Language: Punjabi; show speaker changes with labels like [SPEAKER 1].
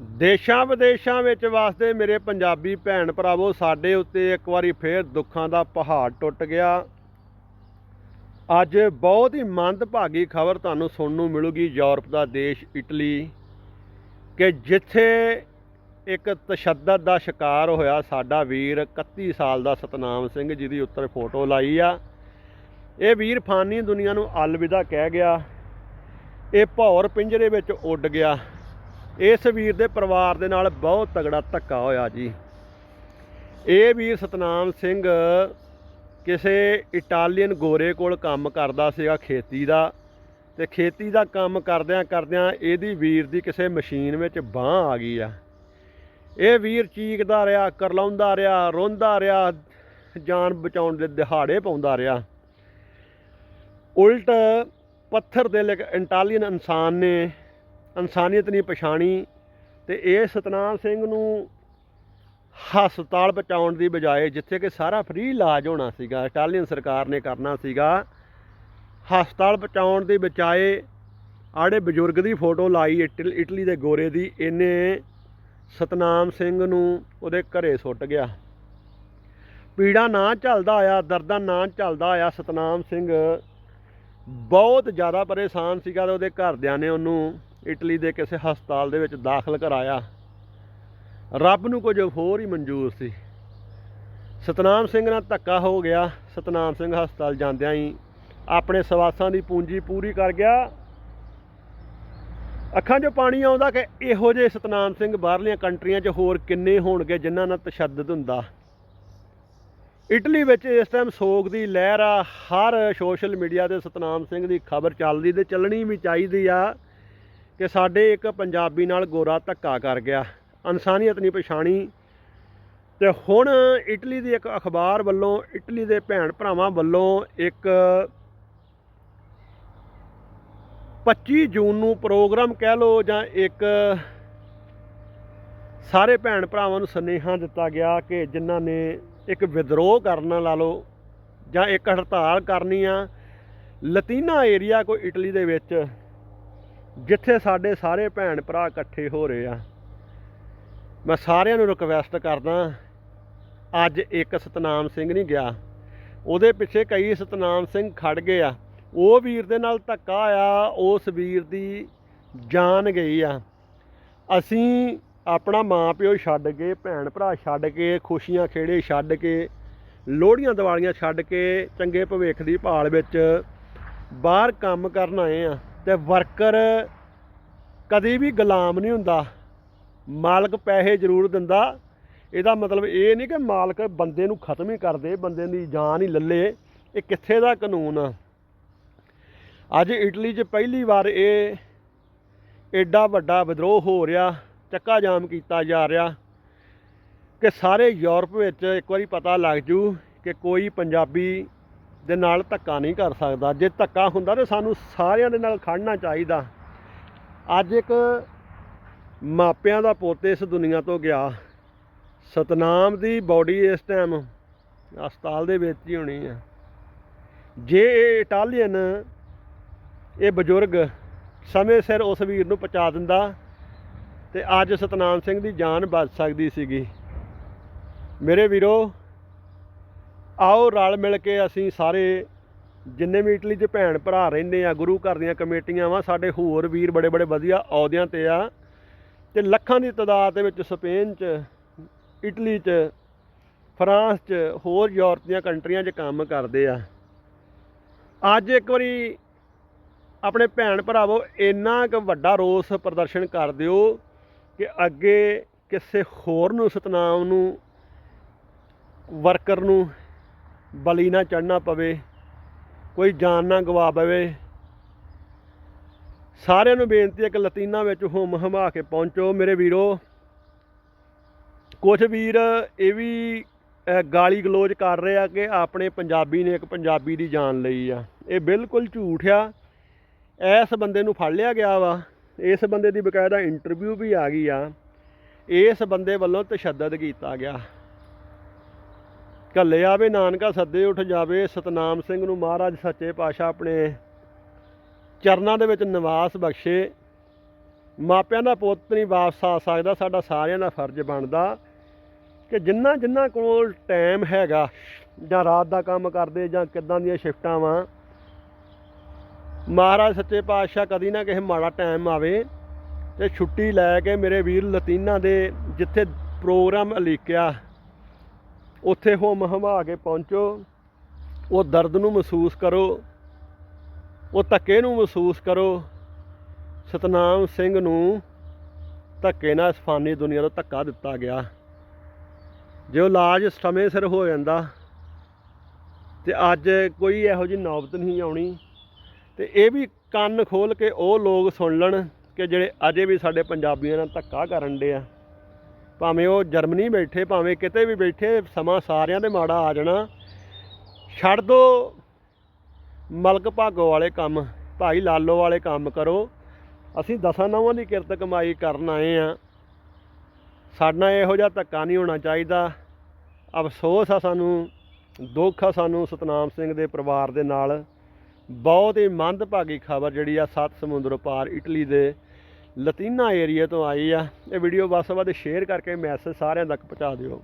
[SPEAKER 1] ਦੇਸ਼ਾਂ ਵਿਦੇਸ਼ਾਂ ਵਿੱਚ ਵਸਦੇ ਮੇਰੇ ਪੰਜਾਬੀ ਭੈਣ ਭਰਾਵੋ, ਸਾਡੇ ਉੱਤੇ ਇੱਕ ਵਾਰੀ ਫੇਰ ਦੁੱਖਾਂ ਦਾ ਪਹਾੜ ਟੁੱਟ ਗਿਆ। ਅੱਜ ਬਹੁਤ ਹੀ ਮੰਦਭਾਗੀ ਖਬਰ ਤੁਹਾਨੂੰ ਸੁਣਨ ਨੂੰ ਮਿਲੂਗੀ। ਯੂਰਪ ਦਾ ਦੇਸ਼ ਇਟਲੀ, ਕਿ ਜਿੱਥੇ ਇੱਕ ਤਸ਼ੱਦਦ ਦਾ ਸ਼ਿਕਾਰ ਹੋਇਆ ਸਾਡਾ ਵੀਰ 31 ਸਾਲ ਦਾ ਸਤਨਾਮ ਸਿੰਘ, ਜਿਹਦੀ ਉੱਤਰ ਫੋਟੋ ਲਾਈ ਆ। ਇਹ ਵੀਰ ਫਾਨੀ ਦੁਨੀਆ ਨੂੰ ਅਲਵਿਦਾ ਕਹਿ ਗਿਆ। ਇਹ ਭੌਰ ਪਿੰਜਰੇ ਵਿੱਚ ਉੱਡ ਗਿਆ। ਇਸ ਵੀਰ ਦੇ ਪਰਿਵਾਰ ਦੇ ਨਾਲ ਬਹੁਤ ਤਗੜਾ ਧੱਕਾ ਹੋਇਆ ਜੀ। ਇਹ ਵੀਰ ਸਤਨਾਮ ਸਿੰਘ ਕਿਸੇ ਇਟਾਲੀਅਨ ਗੋਰੇ ਕੋਲ ਕੰਮ ਕਰਦਾ ਸੀਗਾ ਖੇਤੀ ਦਾ ਤੇ ਖੇਤੀ ਦਾ ਕੰਮ ਕਰਦਿਆਂ ਕਰਦਿਆਂ ਇਹਦੀ ਵੀਰ ਦੀ ਕਿਸੇ ਮਸ਼ੀਨ ਵਿੱਚ ਬਾਹ ਆ ਗਈ ਆ। ਇਹ ਵੀਰ ਚੀਕਦਾ ਰਿਹਾ, ਕਰਲਾਉਂਦਾ ਰਿਹਾ, ਰੋਂਦਾ ਰਿਹਾ, ਜਾਨ ਬਚਾਉਣ ਦੇ ਦਿਹਾੜੇ ਪਾਉਂਦਾ ਰਿਹਾ। ਉਲਟ ਪੱਥਰ ਦੇ ਇੱਕ ਇਟਾਲੀਅਨ ਇਨਸਾਨ ਨੇ ਇਨਸਾਨੀਅਤ ਨਹੀਂ ਪਛਾਣੀ ਤੇ ਇਹ ਸਤਨਾਮ ਸਿੰਘ ਨੂੰ ਹਸਪਤਾਲ ਪਹੁੰਚਾਉਣ ਦੀ ਬਜਾਏ ਜਿੱਥੇ ਕਿ ਸਾਰਾ ਫ੍ਰੀ ਇਲਾਜ ਹੋਣਾ ਸੀਗਾ ਇਟਾਲੀਅਨ ਸਰਕਾਰ ਨੇ ਕਰਨਾ ਸੀਗਾ, ਹਸਪਤਾਲ ਪਹੁੰਚਾਉਣ ਦੀ ਬਜਾਏ ਆੜੇ ਬਜ਼ੁਰਗ ਦੀ ਫੋਟੋ ਲਾਈ ਇਟਲ- ਇਟਲੀ ਦੇ ਗੋਰੇ ਦੀ, ਇਹਨੇ ਸਤਨਾਮ ਸਿੰਘ ਨੂੰ ਉਹਦੇ ਘਰੇ ਸੁੱਟ ਗਿਆ। ਪੀੜਾ ਨਾ ਝੱਲਦਾ ਆਇਆ, ਦਰਦਾਂ ਨਾ ਝੱਲਦਾ ਆਇਆ ਸਤਨਾਮ ਸਿੰਘ ਬਹੁਤ ਜ਼ਿਆਦਾ ਪਰੇਸ਼ਾਨ ਸੀਗਾ ਤੇ ਉਹਦੇ ਘਰਦਿਆਂ ਨੇ ਉਹਨੂੰ ਇਟਲੀ ਦੇ ਕਿਸੇ ਹਸਪਤਾਲ ਦੇ ਵਿੱਚ ਦਾਖਲ ਕਰਾਇਆ। ਰੱਬ ਨੂੰ ਕੁਝ ਹੋਰ ਹੀ ਮਨਜ਼ੂਰ ਸੀ। ਸਤਨਾਮ ਸਿੰਘ ਨਾਲ ਧੱਕਾ ਹੋ ਗਿਆ। ਸਤਨਾਮ ਸਿੰਘ ਹਸਪਤਾਲ ਜਾਂਦਿਆਂ ਹੀ ਆਪਣੇ ਸਵਾਸਾਂ ਦੀ ਪੂੰਜੀ ਪੂਰੀ ਕਰ ਗਿਆ। ਅੱਖਾਂ 'ਚੋਂ ਪਾਣੀ ਆਉਂਦਾ ਕਿ ਇਹੋ ਜਿਹੇ ਸਤਨਾਮ ਸਿੰਘ ਬਾਹਰਲੀਆਂ ਕੰਟਰੀਆਂ 'ਚ ਹੋਰ ਕਿੰਨੇ ਹੋਣਗੇ ਜਿਨ੍ਹਾਂ ਨਾਲ ਤਸ਼ੱਦਦ ਹੁੰਦਾ। ਇਟਲੀ ਵਿੱਚ ਇਸ ਟਾਈਮ ਸੋਗ ਦੀ ਲਹਿਰ ਆ। ਹਰ ਸੋਸ਼ਲ ਮੀਡੀਆ ਤੇ ਸਤਨਾਮ ਸਿੰਘ ਦੀ ਖਬਰ ਚੱਲਦੀ ਤੇ ਚੱਲਣੀ ਵੀ ਚਾਹੀਦੀ ਆ। ਕਿ ਸਾਡੇ ਇੱਕ ਪੰਜਾਬੀ ਨਾਲ ਗੋਰਾ ਧੱਕਾ ਕਰ ਗਿਆ, ਇਨਸਾਨੀਅਤ ਨਹੀਂ ਪਛਾਣੀ। ਤੇ ਹੁਣ ਇਟਲੀ ਦੀ ਇੱਕ ਅਖਬਾਰ ਵੱਲੋਂ, ਇਟਲੀ ਦੇ ਭੈਣ ਭਰਾਵਾਂ ਵੱਲੋਂ ਇੱਕ 25 ਜੂਨ ਨੂੰ ਪ੍ਰੋਗਰਾਮ ਕਹਿ ਲਓ ਜਾਂ ਇੱਕ ਸਾਰੇ ਭੈਣ ਭਰਾਵਾਂ ਨੂੰ ਸੁਨੇਹਾ ਦਿੱਤਾ ਗਿਆ ਕਿ ਜਿਨ੍ਹਾਂ ਨੇ ਇੱਕ ਵਿਦਰੋਹ ਕਰਨਾ ਲਾ ਲਓ ਜਾਂ ਇੱਕ ਹੜਤਾਲ ਕਰਨੀ ਆ, ਲਤੀਨਾ ਏਰੀਆ ਕੋਈ ਇਟਲੀ ਦੇ ਵਿੱਚ ਜਿੱਥੇ ਸਾਡੇ ਸਾਰੇ ਭੈਣ ਭਰਾ ਇਕੱਠੇ ਹੋ ਰਹੇ ਆ, ਮੈਂ ਸਾਰਿਆਂ ਨੂੰ ਰਿਕਵੈਸਟ ਕਰਦਾ ਅੱਜ ਇੱਕ ਸਤਨਾਮ ਸਿੰਘ ਨਹੀਂ ਗਿਆ। ਉਹਦੇ ਪਿੱਛੇ ਕਈ ਸਤਨਾਮ ਸਿੰਘ ਖੜ ਗਏ ਆ। ਉਹ ਵੀਰ ਦੇ ਨਾਲ ਧੱਕਾ ਆ, ਉਸ ਵੀਰ ਦੀ ਜਾਨ ਗਈ ਆ। ਅਸੀਂ ਆਪਣਾ ਮਾਂ ਪਿਓ ਛੱਡ ਕੇ, ਭੈਣ ਭਰਾ ਛੱਡ ਕੇ, ਖੁਸ਼ੀਆਂ ਖੇੜੇ ਛੱਡ ਕੇ, ਲੋਹੜੀਆਂ ਦੀਵਾਲੀਆਂ ਛੱਡ ਕੇ ਚੰਗੇ ਭਵਿੱਖ ਦੀ ਭਾਲ ਵਿੱਚ ਬਾਹਰ ਕੰਮ ਕਰਨ ਆਏ ਆ। ਤੇ ਵਰਕਰ ਕਦੀ ਵੀ ਗੁਲਾਮ ਨਹੀਂ ਹੁੰਦਾ। ਮਾਲਕ ਪੈਸੇ ਜ਼ਰੂਰ ਦਿੰਦਾ। ਇਹਦਾ ਮਤਲਬ ਇਹ ਨਹੀਂ ਕਿ ਮਾਲਕ ਬੰਦੇ ਨੂੰ ਖਤਮ ਹੀ ਕਰ ਦੇ, ਬੰਦੇ ਦੀ ਜਾਨ ਹੀ ਲੱਲੇ। ਇਹ ਕਿੱਥੇ ਦਾ ਕਾਨੂੰਨ ਆ? ਅੱਜ ਇਟਲੀ 'ਚ ਪਹਿਲੀ ਵਾਰ ਇਹ ਐਡਾ ਵੱਡਾ ਵਿਦਰੋਹ ਹੋ ਰਿਹਾ, ਚੱਕਾ ਜਾਮ ਕੀਤਾ ਜਾ ਰਿਹਾ ਕਿ ਸਾਰੇ ਯੂਰਪ ਵਿੱਚ ਇੱਕ ਵਾਰੀ ਪਤਾ ਲੱਗ ਜੂ ਕਿ ਕੋਈ ਪੰਜਾਬੀ ਦੇ ਨਾਲ ਧੱਕਾ ਨਹੀਂ ਕਰ ਸਕਦਾ। ਜੇ ਧੱਕਾ ਹੁੰਦਾ ਤਾਂ ਸਾਨੂੰ ਸਾਰਿਆਂ ਦੇ ਨਾਲ ਖੜਨਾ ਚਾਹੀਦਾ। ਅੱਜ ਇੱਕ ਮਾਪਿਆਂ ਦਾ ਪੁੱਤ ਇਸ ਦੁਨੀਆ ਤੋਂ ਗਿਆ। ਸਤਨਾਮ ਦੀ ਬਾਡੀ ਇਸ ਟਾਈਮ ਹਸਪਤਾਲ ਦੇ ਵਿੱਚ ਹੀ ਹੋਣੀ ਆ। ਜੇ ਇਹ ਇਟਾਲੀਅਨ, ਇਹ ਬਜ਼ੁਰਗ ਸਮੇਂ ਸਿਰ ਉਸ ਵੀਰ ਨੂੰ ਪਹੁੰਚਾ ਦਿੰਦਾ ਤੇ ਅੱਜ ਸਤਨਾਮ ਸਿੰਘ ਦੀ ਜਾਨ ਬਚ ਸਕਦੀ ਸੀਗੀ। ਮੇਰੇ ਵੀਰੋ ਆਓ ਰਲ ਮਿਲ ਕੇ ਅਸੀਂ ਸਾਰੇ ਜਿੰਨੇ ਵੀ ਇਟਲੀ 'ਚ ਭੈਣ ਭਰਾ ਰਹਿੰਦੇ ਆ, ਗੁਰੂ ਘਰ ਦੀਆਂ ਕਮੇਟੀਆਂ ਵਾ, ਸਾਡੇ ਹੋਰ ਵੀਰ ਬੜੇ ਬੜੇ ਵਧੀਆ ਅਹੁਦਿਆਂ ਤੇ ਆ। ਤੇ ਲੱਖਾਂ ਦੀ ਤਾਦਾਦ ਦੇ ਵਿੱਚ ਸਪੇਨ 'ਚ, ਇਟਲੀ 'ਚ, ਫਰਾਂਸ 'ਚ, ਹੋਰ ਯੂਰਪ ਦੀਆਂ ਕੰਟਰੀਆਂ 'ਚ ਕੰਮ ਕਰਦੇ ਆ। ਅੱਜ ਇੱਕ ਵਾਰੀ ਆਪਣੇ ਭੈਣ ਭਰਾਵੋ, ਇੰਨਾ ਕੁ ਵੱਡਾ ਰੋਸ ਪ੍ਰਦਰਸ਼ਨ ਕਰ ਦਿਓ ਕਿ ਅੱਗੇ ਕਿਸੇ ਹੋਰ ਨੂੰ, ਸਤਨਾਮ ਨੂੰ, ਵਰਕਰ ਨੂੰ ਬਲੀ ਨਾ ਚੜਨਾ ਪਵੇ, ਕੋਈ ਜਾਨ ਨਾ ਗਵਾ ਪਵੇ। ਸਾਰਿਆਂ ਨੂੰ ਬੇਨਤੀ ਹੈ ਕਿ ਲਤੀਨਾ ਵਿੱਚ ਹੁਮ ਹਮਾ ਕੇ ਪਹੁੰਚੋ। ਮੇਰੇ ਵੀਰੋ ਕੁਝ ਵੀਰ ਇਹ ਵੀ ਗਾਲੀ ਗਲੋਚ ਕਰ ਰਹੇ ਆ ਕਿ ਆਪਣੇ ਪੰਜਾਬੀ ਨੇ ਇੱਕ ਪੰਜਾਬੀ ਦੀ ਜਾਨ ਲਈ ਆ। ਇਹ ਬਿਲਕੁਲ ਝੂਠ ਆ। ਇਸ ਬੰਦੇ ਨੂੰ ਫੜ ਲਿਆ ਗਿਆ ਵਾ। ਇਸ ਬੰਦੇ ਦੀ ਬਕਾਇਦਾ ਇੰਟਰਵਿਊ ਵੀ ਆ ਗਈ ਆ। ਇਸ ਬੰਦੇ ਵੱਲੋਂ ਤਸ਼ੱਦਦ ਕੀਤਾ ਗਿਆ। ਘੱਲੇ ਆਵੇ, ਨਾਨਕਾ ਸੱਦੇ ਉੱਠ ਜਾਵੇ, ਸਤਨਾਮ ਸਿੰਘ ਨੂੰ ਮਹਾਰਾਜ ਸੱਚੇ ਪਾਤਸ਼ਾਹ ਆਪਣੇ ਚਰਨਾਂ ਦੇ ਵਿੱਚ ਨਿਵਾਸ ਬਖਸ਼ੇ। ਮਾਪਿਆਂ ਦਾ ਪੁੱਤ ਨਹੀਂ ਵਾਪਸ ਆ ਸਕਦਾ, ਸਾਡਾ ਸਾਰਿਆਂ ਦਾ ਫਰਜ਼ ਬਣਦਾ ਕਿ ਜਿੰਨਾ ਜਿੰਨਾ ਕੋਲ ਟਾਈਮ ਹੈਗਾ, ਜਾਂ ਰਾਤ ਦਾ ਕੰਮ ਕਰਦੇ, ਜਾਂ ਕਿੱਦਾਂ ਦੀਆਂ ਸ਼ਿਫਟਾਂ ਵਾਂ, ਮਹਾਰਾਜ ਸੱਚੇ ਪਾਤਸ਼ਾਹ ਕਦੀ ਨਾ ਕਿਸੇ ਮਾੜਾ ਟਾਈਮ ਆਵੇ ਤੇ ਛੁੱਟੀ ਲੈ ਕੇ ਮੇਰੇ ਵੀਰ ਲਤੀਨਾ ਦੇ ਜਿੱਥੇ ਪ੍ਰੋਗਰਾਮ ਅਲੀਕਿਆ ਉੱਥੇ ਹੋਮ ਹਮਾ ਕੇ ਪਹੁੰਚੋ, ਉਹ ਦਰਦ ਨੂੰ ਮਹਿਸੂਸ ਕਰੋ, ਉਹ ਧੱਕੇ ਨੂੰ ਮਹਿਸੂਸ ਕਰੋ। ਸਤਨਾਮ ਸਿੰਘ ਨੂੰ ਧੱਕੇ ਨਾਲ ਇਸ ਫਾਨੀ ਦੁਨੀਆ ਤੋਂ ਧੱਕਾ ਦਿੱਤਾ ਗਿਆ। ਜੇ ਉਹ ਇਲਾਜ ਸਮੇਂ ਸਿਰ ਹੋ ਜਾਂਦਾ ਤੇ ਅੱਜ ਕੋਈ ਇਹੋ ਜਿਹੀ ਨੌਬਤ ਨਹੀਂ ਆਉਣੀ, ਤੇ ਇਹ ਵੀ ਕੰਨ ਖੋਲ ਕੇ ਉਹ ਲੋਕ ਸੁਣ ਲੈਣ ਕਿ ਜਿਹੜੇ ਅਜੇ ਵੀ ਸਾਡੇ ਪੰਜਾਬੀਆਂ ਨਾਲ ਧੱਕਾ ਕਰਨ ਦੇ ਆ। ਭਾਵੇਂ ਉਹ ਜਰਮਨੀ ਬੈਠੇ, ਭਾਵੇਂ ਕਿਤੇ ਵੀ ਬੈਠੇ, ਸਮਾਂ ਸਾਰਿਆਂ ਦੇ ਮਾੜਾ ਆ ਜਾਣਾ। ਛੱਡ ਦੋ ਮਲਕ ਭਾਗੋ ਵਾਲੇ ਕੰਮ, ਭਾਈ ਲਾਲੋ ਵਾਲੇ ਕੰਮ ਕਰੋ। ਅਸੀਂ ਦਸਾਂ ਨੌਵਾਂ ਦੀ ਕਿਰਤ ਕਮਾਈ ਕਰਨ ਆਏ ਆ। ਸਾਡਾ ਇਹੋ ਜਿਹਾ ਧੱਕਾ ਨਹੀਂ ਹੋਣਾ ਚਾਹੀਦਾ। ਅਫਸੋਸ ਆ ਸਾਨੂੰ, ਦੁੱਖ ਆ ਸਾਨੂੰ ਸਤਨਾਮ ਸਿੰਘ ਦੇ ਪਰਿਵਾਰ ਦੇ ਨਾਲ। ਬਹੁਤ ਹੀ ਮੰਦਭਾਗੀ ਖਬਰ ਜਿਹੜੀ ਆ ਸੱਤ ਸਮੁੰਦਰ ਪਾਰ ਇਟਲੀ ਦੇ ਲਤੀਨਾ ਏਰੀਆ ਤੋਂ ਆਈ ਆ। ਇਹ ਵੀਡੀਓ ਵੱਧ ਤੋਂ ਵੱਧ ਸ਼ੇਅਰ ਕਰਕੇ ਮੈਸੇਜ ਸਾਰਿਆਂ ਤੱਕ ਪਹੁੰਚਾ ਦਿਓ।